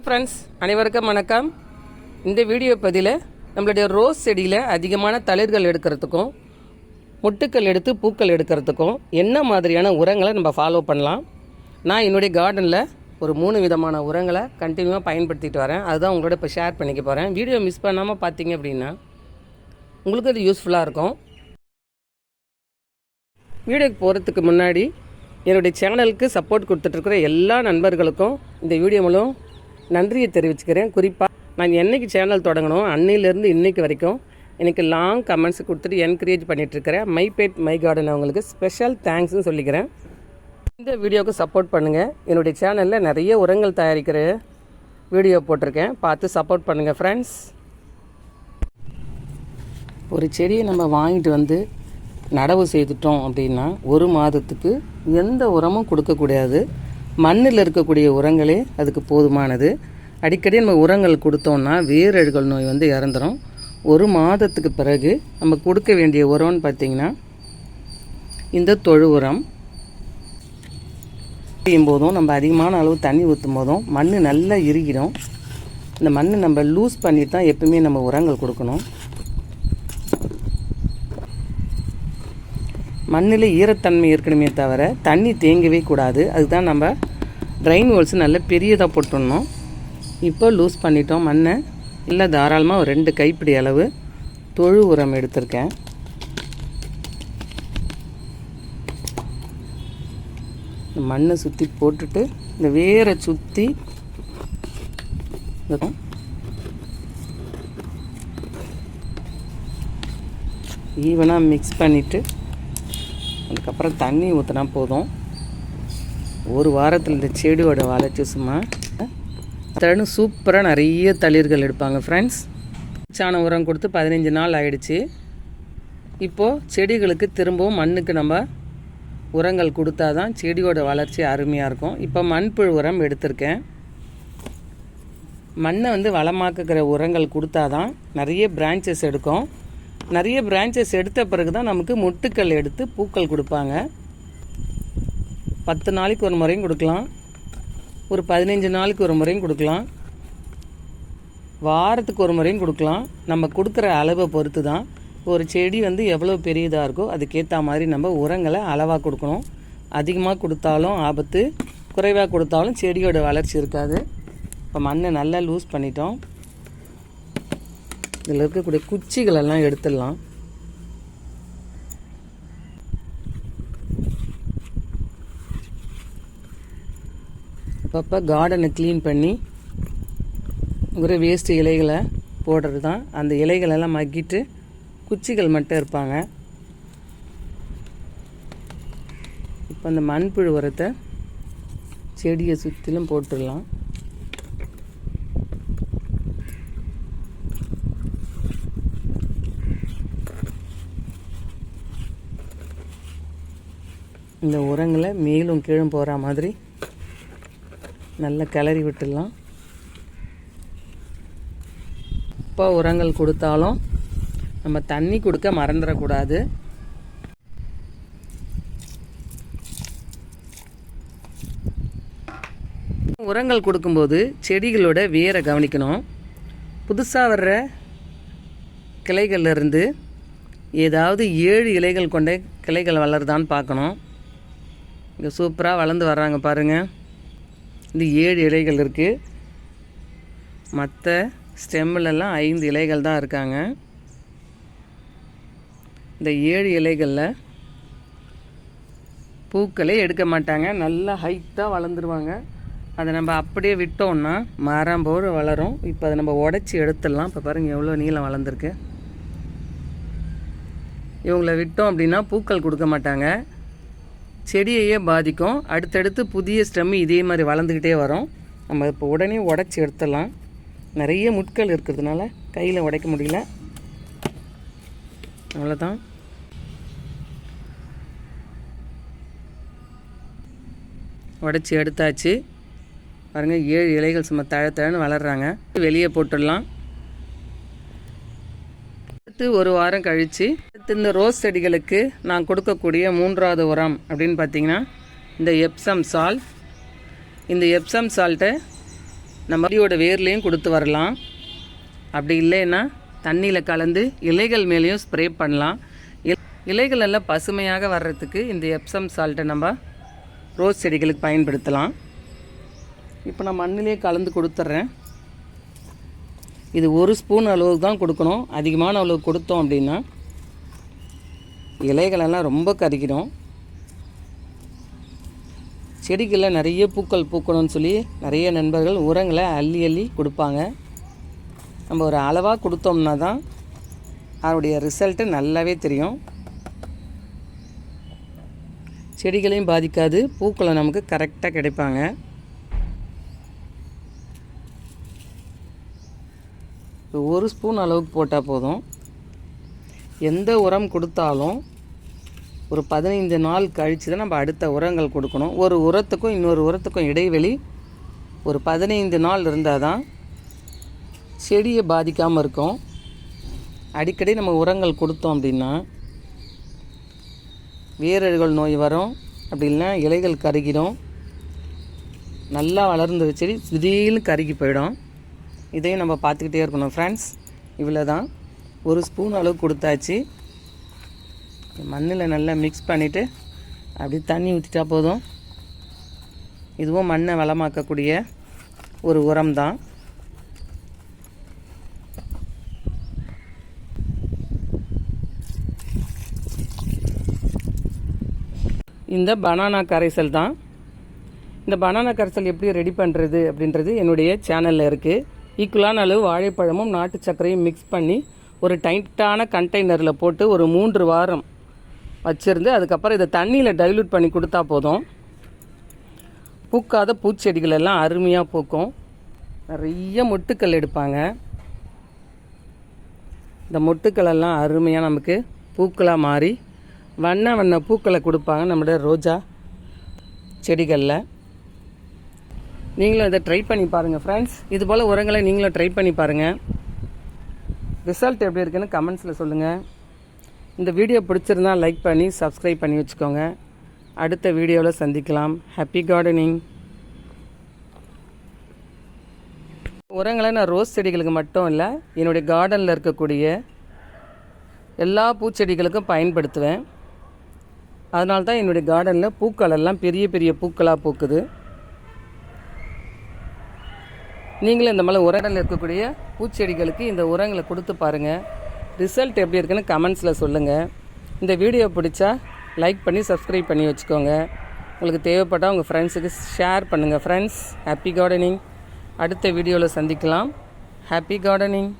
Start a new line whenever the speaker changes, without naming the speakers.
Hello friends அனைவருக்கும் வணக்கம். இந்த வீடியோ பதிவில் நம்மளுடைய ரோஸ் செடியில் அதிகமான தளிர்கள் எடுக்கிறதுக்கும் முட்டுக்கள் எடுத்து பூக்கள் எடுக்கிறதுக்கும் என்ன மாதிரியான உரங்களை நம்ம ஃபாலோ பண்ணலாம். நான் என்னுடைய கார்டனில் ஒரு மூணு விதமான உரங்களை கண்டினியூவாக பயன்படுத்திட்டு வரேன். அதுதான் உங்களோட இப்போ ஷேர் பண்ணிக்க போகிறேன் வீடியோ மிஸ் பண்ணாமல் பார்த்தீங்க அப்படின்னா உங்களுக்கு அது யூஸ்ஃபுல்லாக இருக்கும். வீடியோக்கு போகிறதுக்கு முன்னாடி என்னுடைய சேனலுக்கு சப்போர்ட் கொடுத்துட்ருக்கிற எல்லா நண்பர்களுக்கும் இந்த வீடியோ மூலம் நன்றியை தெரிவிச்சுக்கிறேன். குறிப்பாக நான் என்னைக்கு சேனல் தொடங்கணும் அன்னையிலேருந்து இன்னைக்கு வரைக்கும் எனக்கு லாங் கமெண்ட்ஸ் கொடுத்துட்டு என்கரேஜ் பண்ணிகிட்ருக்கிறேன் மை பேட் மை கார்டன் அவங்களுக்கு ஸ்பெஷல் தேங்க்ஸ்னு சொல்லிக்கிறேன். இந்த வீடியோவுக்கு சப்போர்ட் பண்ணுங்கள் என்னுடைய சேனலில் நிறைய உரங்கள் தயாரிக்கிற வீடியோ போட்டிருக்கேன். பார்த்து சப்போர்ட் பண்ணுங்கள் ஃப்ரெண்ட்ஸ் ஒரு செடியை நம்ம வாங்கிட்டு வந்து நடவு செய்துட்டோம் அப்படின்னா ஒரு மாதத்துக்கு எந்த உரமும் கொடுக்கக்கூடாது மண்ணில் இருக்கக்கூடிய உரங்களே அதுக்கு போதுமானது. அடிக்கடி நம்ம உரங்கள் கொடுத்தோம்னா வேரழுகல் நோய் வந்து இறந்துடும் ஒரு மாதத்துக்கு பிறகு நம்ம கொடுக்க வேண்டிய உரம்னு பார்த்திங்கன்னா இந்த தொழு உரம். செய்யும் போதும் நம்ம அதிகமான அளவு தண்ணி ஊற்றும் போதும் மண் நல்லா இறுகிடும். இந்த மண் நம்ம லூஸ் பண்ணி தான் எப்பவுமே நம்ம உரங்கள் கொடுக்கணும். மண்ணில் ஈரத்தன்மை இருக்கணுமே தவிர தண்ணி தேங்கவே கூடாது. அதுதான் நம்ம ட்ரைன் ஹோல்ஸ் நல்ல பெரியதாக போட்டுடணும். இப்போ லூஸ் பண்ணிட்டோம் மண்ணை. இல்லை தாராளமாக ஒரு ரெண்டு கைப்பிடி அளவு தொழு உரம் எடுத்திருக்கேன். இந்த மண்ணை சுற்றி போட்டுட்டு இந்த வேரை சுற்றி ஈவனாக மிக்ஸ் பண்ணிவிட்டு அதுக்கப்புறம் தண்ணி ஊற்றினா போதும். ஒரு வாரத்தில் இந்த செடியோட வளர்ச்சி சும்மா தண்ணு சூப்பராக நிறைய தளிர்கள் எடுப்பாங்க ஃப்ரெண்ட்ஸ் சாண உரம் கொடுத்து பதினஞ்சு நாள் ஆயிடுச்சு. இப்போது செடிகளுக்கு திரும்பவும் மண்ணுக்கு நம்ம உரங்கள் கொடுத்தா தான் செடியோட வளர்ச்சி அருமையாக இருக்கும். இப்போ மண்புழு உரம் எடுத்திருக்கேன். மண்ணை வந்து வளமாக்குக்கிற உரங்கள் கொடுத்தா தான் நிறைய பிரான்ச்சஸ் எடுக்கும். நிறைய பிரான்ச்சஸ் எடுத்த பிறகு தான் நமக்கு மொட்டுக்கள் எடுத்து பூக்கள் கொடுப்பாங்க. பத்து நாளைக்கு ஒரு முறையும் கொடுக்கலாம். ஒரு பதினஞ்சு நாளைக்கு ஒரு முறையும் கொடுக்கலாம். வாரத்துக்கு ஒரு முறையும் கொடுக்கலாம். நம்ம கொடுக்குற அளவை பொறுத்து தான் ஒரு செடி வந்து எவ்வளோ பெரியதாக இருக்கோ அதுக்கேற்ற மாதிரி நம்ம உரங்களை அளவாக கொடுக்கணும். அதிகமாக கொடுத்தாலும் ஆபத்து குறைவாக கொடுத்தாலும் செடியோட வளர்ச்சி இருக்காது. இப்போ மண்ணை நல்லா லூஸ் பண்ணிட்டோம். இதில் இருக்கக்கூடிய குச்சிகளெல்லாம் எடுத்துடலாம். அப்பப்போ கார்டனை க்ளீன் பண்ணி ஒரு வேஸ்ட் இலைகளை போடுறது தான் அந்த இலைகளெல்லாம் மக்கிட்டு குச்சிகள் மட்டும் இருப்பாங்க. இப்போ அந்த மண்புழு உரத்தை செடியை சுற்றிலும் போட்டுடலாம். இந்த உரங்களை மேலும் கீழும் போகிற மாதிரி நல்லா கிளறி விட்டுடலாம். இப்போ உரங்கள் கொடுத்தாலும் நம்ம தண்ணி கொடுக்க மறந்துடக்கூடாது. உரங்கள் கொடுக்கும்போது செடிகளோட வேரை கவனிக்கணும். புதுசாக வர்ற கிளைகள்லேருந்து ஏதாவது ஏழு இலைகள் கொண்ட கிளைகள் வளருதான்னு பார்க்கணும். இங்கே சூப்பராக வளர்ந்து வர்றாங்க பாருங்கள் இந்த ஏழு இலைகள் இருக்குது மற்ற ஸ்டெம்மிலலாம் ஐந்து இலைகள் தான் இருக்காங்க. இந்த ஏழு இலைகளில் பூக்களே எடுக்க மாட்டாங்க. நல்லா ஹைட்டாக வளர்ந்துருவாங்க. அதை நம்ம அப்படியே விட்டோம்னா மரம் போல் வளரும். இப்போ அதை நம்ம உடச்சி எடுத்துடலாம். இப்போ பாருங்கள் எவ்வளோ நீளம் வளர்ந்துருக்கு. இவங்கள விட்டோம் அப்படின்னா பூக்கள் கொடுக்க மாட்டாங்க. செடியையே பாதிக்கும். அடுத்தடுத்து புதிய ஸ்டெம்மு இதே மாதிரி வளர்ந்துக்கிட்டே வரும். நம்ம இப்போ உடனே உடச்சி எடுத்துடலாம். நிறைய முட்கள் இருக்கிறதுனால கையில் உடைக்க முடியல. அவ்வளோதான் உடச்சி எடுத்தாச்சு. பாருங்கள் ஏழு இலைகள் சும்மா தழ தழன்னு வளர்கிறாங்க வெளியே போட்டுடலாம். அடுத்து ஒரு வாரம் கழித்து அடுத்து இந்த ரோஸ் செடிகளுக்கு நான் கொடுக்கக்கூடிய மூன்றாவது உரம் அப்படின்னு பார்த்தீங்கன்னா இந்த எப்சம் சால்ட் இந்த எப்சம் சால்ட்டை நம்ம அடியோட வேர்லேயும் கொடுத்து வரலாம். அப்படி இல்லைன்னா தண்ணியில் கலந்து இலைகள் மேலேயும் ஸ்ப்ரே பண்ணலாம். இ- இலைகள் எல்லாம் பசுமையாக வர்றதுக்கு இந்த எப்சம் சால்ட்டை நம்ம ரோஸ் செடிகளுக்கு பயன்படுத்தலாம். இப்போ நான் மண்ணிலே கலந்து கொடுத்துட்றேன். இது ஒரு ஸ்பூன் அளவுக்கு தான் கொடுக்கணும். அதிகமான அளவு கொடுத்தோம் அப்படின்னா இலைகளெல்லாம் ரொம்ப கருகிடும். செடிகளில் நிறைய பூக்கள் பூக்கணும்னு சொல்லி நிறைய நண்பர்கள் உரங்களை அள்ளி அள்ளி கொடுப்பாங்க. நம்ம ஒரு அளவாக கொடுத்தோம்னா தான் அதனுடைய ரிசல்ட்டு நல்லாவே தெரியும். செடிகளையும் பாதிக்காது. பூக்களை நமக்கு கரெக்டாக கிடைப்பாங்க. ஒரு ஸ்பூன் அளவுக்கு போட்டால் போதும். எந்த உரம் கொடுத்தாலும் ஒரு பதினைந்து நாள் கழித்து தான் நம்ம அடுத்த உரங்கள் கொடுக்கணும். ஒரு உரத்துக்கும் இன்னொரு உரத்துக்கும் இடைவெளி ஒரு பதினைந்து நாள் இருந்தால் தான் செடியை பாதிக்காமல் இருக்கும். அடிக்கடி நம்ம உரங்கள் கொடுத்தோம் அப்படின்னா வேரழுகள் நோய் வரும். அப்படி இல்லைன்னா இலைகள் கருகிடும். நல்லா வளர்ந்த செடி திடீர்னு கருகி போயிடும். இதையும் நம்ம பார்த்துக்கிட்டே இருக்கணும் ஃப்ரெண்ட்ஸ் இவ்வளோ தான் ஒரு ஸ்பூன் அளவு கொடுத்தாச்சு. மண்ணில் நல்லா மிக்ஸ் பண்ணிவிட்டு அப்படியே தண்ணி ஊற்றிட்டா போதும். இதுவும் மண்ணை வளமாக்கக்கூடிய ஒரு உரம் தான் இந்த பனானா கரைசல் தான் இந்த பனானா கரைசல் எப்படி ரெடி பண்ணுறது அப்படின்றது என்னுடைய சேனலில் இருக்குது ஈக்குவலான அளவு வாழைப்பழமும் நாட்டு சர்க்கரையும் மிக்ஸ் பண்ணி ஒரு டைட்டான கண்டெய்னரில் போட்டு ஒரு மூன்று வாரம் வச்சுருந்து அதுக்கப்புறம் இதை தண்ணியில் டைல்யூட் பண்ணி கொடுத்தா போதும். பூக்காத பூச்செடிகள் எல்லாம் அருமையாக பூக்கும். நிறைய மொட்டுக்கள் எடுப்பாங்க. இந்த மொட்டுக்கள் எல்லாம் அருமையாக நமக்கு பூக்களாக மாறி வண்ண வண்ண பூக்களை கொடுப்பாங்க நம்மளோட ரோஜா செடிகளில். நீங்களும் இதை ட்ரை பண்ணி பாருங்கள் ஃப்ரெண்ட்ஸ் இது போல் உரங்களை நீங்களும் ட்ரை பண்ணி பாருங்கள் ரிசல்ட் எப்படி இருக்குன்னு கமெண்ட்ஸில் சொல்லுங்கள் இந்த வீடியோ பிடிச்சிருந்தா லைக் பண்ணி சப்ஸ்கிரைப் பண்ணி வச்சுக்கோங்க. அடுத்த வீடியோவில் சந்திக்கலாம். ஹாப்பி கார்டனிங் உரங்களை நான் ரோஸ் செடிகளுக்கு மட்டும் இல்லை என்னுடைய கார்டனில் இருக்கக்கூடிய எல்லா பூச்செடிகளுக்கும் பயன்படுத்துவேன். அதனால தான் என்னுடைய கார்டனில் பூக்கள் எல்லாம் பெரிய பெரிய பூக்களாக பூக்குது. நீங்களும் இந்த மாதிரி உரங்கள் இருக்கக்கூடிய பூச்செடிகளுக்கு இந்த உரங்களை கொடுத்து பாருங்கள் ரிசல்ட் எப்படி இருக்குன்னு கமெண்ட்ஸில் சொல்லுங்கள் இந்த வீடியோ பிடிச்சா லைக் பண்ணி சப்ஸ்கிரைப் பண்ணி வச்சுக்கோங்க. உங்களுக்கு தேவைப்பட்டால் உங்கள் ஃப்ரெண்ட்ஸுக்கு ஷேர் பண்ணுங்கள் ஃப்ரெண்ட்ஸ் ஹாப்பி கார்டனிங் அடுத்த வீடியோவில் சந்திக்கலாம். Happy gardening